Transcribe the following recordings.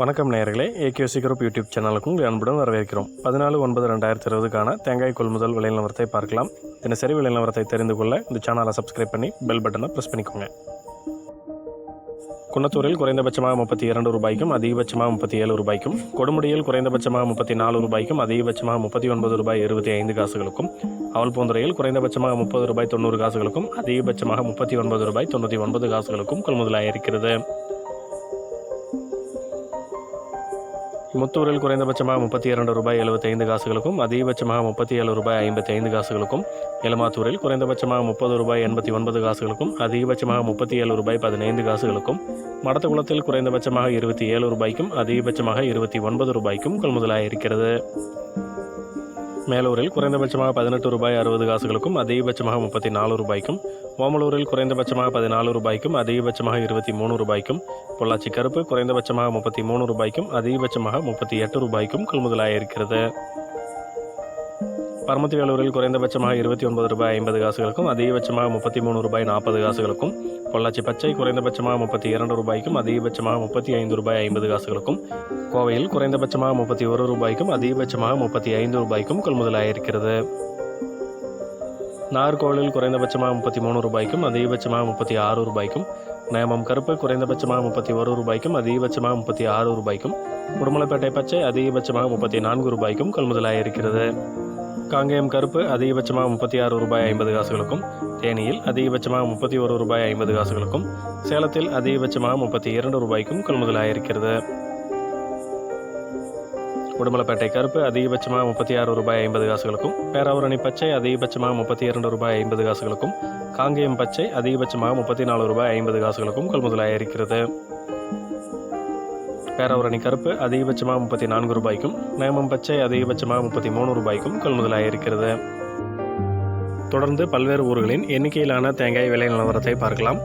வணக்கம் நேயர்களே. AKC group YouTube சேனலுக்கும் அன்புடன் வரவேற்கிறோம். பதினாலு ஒன்பது ரெண்டாயிரத்தி இருபதுக்கான தேங்காய் கொள்முதல் விலை நிலவரத்தை பார்க்கலாம். தினசரி விலை நிலவரத்தை தெரிந்து கொள்ள இந்த சேனலை சப்ஸ்கிரைப் பண்ணி பெல் பட்டனை ப்ரெஸ் பண்ணிக்கோங்க. குன்னத்தூரில் குறைந்தபட்சமாக முப்பத்தி இரண்டு ரூபாய்க்கும் அதிகபட்சமாக முப்பத்தி ஏழு ரூபாய்க்கும் கொடுமுடியில் குறைந்தபட்சமாக முப்பத்தி நாலு ரூபாய்க்கும் அதிகபட்சமாக முப்பத்தி ஒன்பது ரூபாய் இருபத்தி ஐந்து காசுகளுக்கும் அவல்பூந்துறையில் குறைந்தபட்சமாக முப்பது ரூபாய் தொண்ணூறு காசுகளுக்கும் அதிகபட்சமாக முப்பத்தி ஒன்பது ரூபாய் தொண்ணூற்றி ஒன்பது காசுகளுக்கும் கொள்முதலாயிருக்கிறது. முத்தூரில் குறைந்தபட்சமாக முப்பத்தி இரண்டு ரூபாய் எழுபத்தைந்து காசுகளுக்கும் அதிகபட்சமாக முப்பத்தி ஏழு ரூபாய் ஐம்பத்தி ஐந்து காசுகளுக்கும் எலமாத்தூரில் குறைந்தபட்சமாக முப்பது ரூபாய் எண்பத்தி ஒன்பது காசுகளுக்கும் அதிகபட்சமாக முப்பத்தி ஏழு ரூபாய் பதினைந்து காசுகளுக்கும் மடத்துக்குளத்தில் குறைந்தபட்சமாக இருபத்தி ஏழு ரூபாய்க்கும் அதிகபட்சமாக இருபத்தி ஒன்பது ரூபாய்க்கும் கொள்முதலாயிருக்கிறது மேலூரில் குறைந்தபட்சமாக பதினெட்டு ரூபாய் அறுபது காசுகளுக்கும் அதிகபட்சமாக முப்பத்தி நாலு ரூபாய்க்கும் ஓமலூரில் குறைந்தபட்சமாக பதினாலு ரூபாய்க்கும் அதிகபட்சமாக இருபத்தி மூணு ரூபாய்க்கும். பொள்ளாச்சி கருப்பு குறைந்தபட்சமாக முப்பத்தி மூணு ரூபாய்க்கும் அதிகபட்சமாக முப்பத்தி எட்டு ரூபாய்க்கும் கொள்முதலாயிருக்கிறது பரமத்தி வேலூரில் குறைந்தபட்சமாக இருபத்தி ஒன்பது ரூபாய் ஐம்பது காசுகளுக்கும் அதிகபட்சமாக முப்பத்தி மூணு ரூபாய் நாற்பது காசுகளுக்கும். பொள்ளாச்சி பச்சை குறைந்தபட்சமாக முப்பத்தி இரண்டு ரூபாய்க்கும் அதிகபட்சமாக முப்பத்தி ஐந்து ரூபாய் ஐம்பது காசுகளுக்கும். கோவையில் குறைந்தபட்சமாக முப்பத்தி ஒரு ரூபாய்க்கும் அதிகபட்சமாக முப்பத்தி ஐந்து ரூபாய்க்கும் கொள்முதலாயிருக்கிறது நார்கோளில் குறைந்தபட்சமாக முப்பத்தி மூணு ரூபாய்க்கும் அதிகபட்சமாக முப்பத்தி ஆறு ரூபாய்க்கும் நேமம் கருப்பு குறைந்தபட்சமாக முப்பத்தி ஒரு ரூபாய்க்கும் அதிகபட்சமாக முப்பத்தி ஆறு ரூபாய்க்கும் உடுமலைப்பேட்டை பச்சை அதிகபட்சமாக முப்பத்தி நான்கு ரூபாய்க்கும் கொள்முதலாக இருக்கிறது. காங்கேயம் கருப்பு அதிகபட்சமாக முப்பத்தி ஆறு ரூபாய் ஐம்பது காசுகளுக்கும் தேனியில் அதிகபட்சமாக முப்பத்தி ஒரு ரூபாய் ஐம்பது காசுகளுக்கும் சேலத்தில் அதிகபட்சமாக முப்பத்தி இரண்டு ரூபாய்க்கும் கொள்முதலாக இருக்கிறது. உடுமலைப்பேட்டை கருப்பு அதிகபட்சமாக முப்பத்தி ஆறு ரூபாய் ஐம்பது காசுகளுக்கும் பேராவூரணி பச்சை அதிகபட்சமாக முப்பத்தி இரண்டு ரூபாய் ஐம்பது காசுகளுக்கும் காங்கேயம் பச்சை அதிகபட்சமாக முப்பத்தி நாலு ரூபாய் ஐம்பது காசுகளுக்கும் கொள்முதலாக இருக்கிறது. பேராவரணி கருப்பு அதிகபட்சமாக முப்பத்தி நான்கு ரூபாய்க்கும் நேமம் பச்சை அதிகபட்சமாக முப்பத்தி மூணு ரூபாய்க்கும் கொள்முதலாக இருக்கிறது. தொடர்ந்து பல்வேறு ஊர்களின் எண்ணிக்கையிலான தேங்காய் விலை நிலவரத்தை பார்க்கலாம்.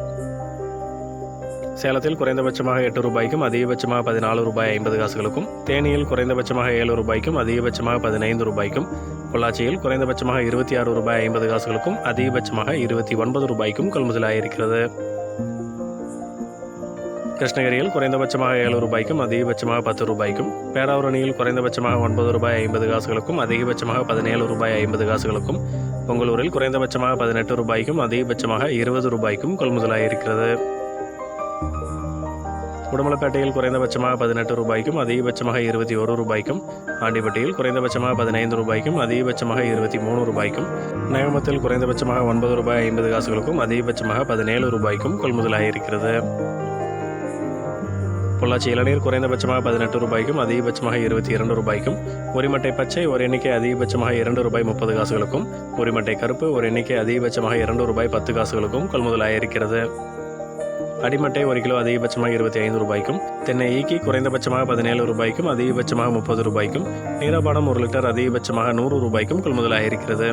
சேலத்தில் குறைந்தபட்சமாக எட்டு ரூபாய்க்கும் அதிகபட்சமாக பதினாலு ரூபாய் ஐம்பது காசுகளுக்கும் தேனியில் குறைந்தபட்சமாக ஏழு ரூபாய்க்கும் அதிகபட்சமாக பதினைந்து ரூபாய்க்கும் பொள்ளாச்சியில் குறைந்தபட்சமாக இருபத்தி ஆறு ரூபாய் ஐம்பது காசுகளுக்கும் அதிகபட்சமாக இருபத்தி ஒன்பது ரூபாய்க்கும் கொள்முதலாயிருக்கிறது. கிருஷ்ணகிரியில் குறைந்தபட்சமாக ஏழு ரூபாய்க்கும் அதிகபட்சமாக பத்து ரூபாய்க்கும் பேராவரணியில் குறைந்தபட்சமாக ஒன்பது ரூபாய் ஐம்பது காசுகளுக்கும் அதிகபட்சமாக பதினேழு ரூபாய் ஐம்பது காசுகளுக்கும் பொங்கலூரில் குறைந்தபட்சமாக பதினெட்டு ரூபாய்க்கும் அதிகபட்சமாக இருபது ரூபாய்க்கும் கொள்முதலாயிருக்கிறது. உடுமலைப்பேட்டையில் குறைந்தபட்சமாக பதினெட்டு ரூபாய்க்கும் அதிகபட்சமாக இருபத்தி ஒரு ரூபாய்க்கும் ஆண்டிப்பட்டியில் குறைந்தபட்சமாக பதினைந்து ரூபாய்க்கும் அதிகபட்சமாக இருபத்தி மூணு ரூபாய்க்கும் நேமத்தில் குறைந்தபட்சமாக ஒன்பது ரூபாய் ஐம்பது காசுகளுக்கும் அதிகபட்சமாக பதினேழு ரூபாய்க்கும் கொள்முதலாயிருக்கிறது பொள்ளாச்சி இளநீர் குறைந்தபட்சமாக பதினெட்டு ரூபாய்க்கும் அதிகபட்சமாக இருபத்தி இரண்டு ரூபாய்க்கும் உரிமட்டை பச்சை ஒரு எண்ணிக்கை அதிகபட்சமாக இரண்டு ரூபாய் முப்பது காசுகளுக்கும் உரிமட்டை கருப்பு ஒரு எண்ணிக்கை அதிகபட்சமாக இரண்டு ரூபாய் பத்து காசுகளுக்கும் கொள்முதலாயிருக்கிறது அடிமட்டை ஒரு கிலோ அதிகபட்சமாக இருபத்தி ஐந்து ரூபாய்க்கும் தென்னை ஈக்கி குறைந்தபட்சமாக பதினேழு ரூபாய்க்கும் அதிகபட்சமாக முப்பது ரூபாய்க்கும் நீராபானம் ஒரு லிட்டர் அதிகபட்சமாக நூறு ரூபாய்க்கும் கொள்முதலாயிருக்கிறது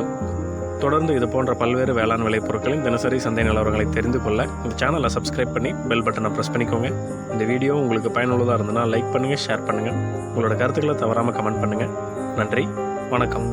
தொடர்ந்து இது போன்ற பல்வேறு வேளாண் விளைபொருட்களின் தினசரி சந்தை நிலவரங்களை தெரிந்து கொள்ள இந்த சேனலை சப்ஸ்கிரைப் பண்ணி பெல் பட்டனை ப்ரெஸ் பண்ணிக்கோங்க. இந்த வீடியோ உங்களுக்கு பயனுள்ளதாக இருந்ததுன்னா லைக் பண்ணுங்கள் ஷேர் பண்ணுங்கள் உங்களோட கருத்துக்களை தவறாமல் கமெண்ட் பண்ணுங்கள் நன்றி வணக்கம்.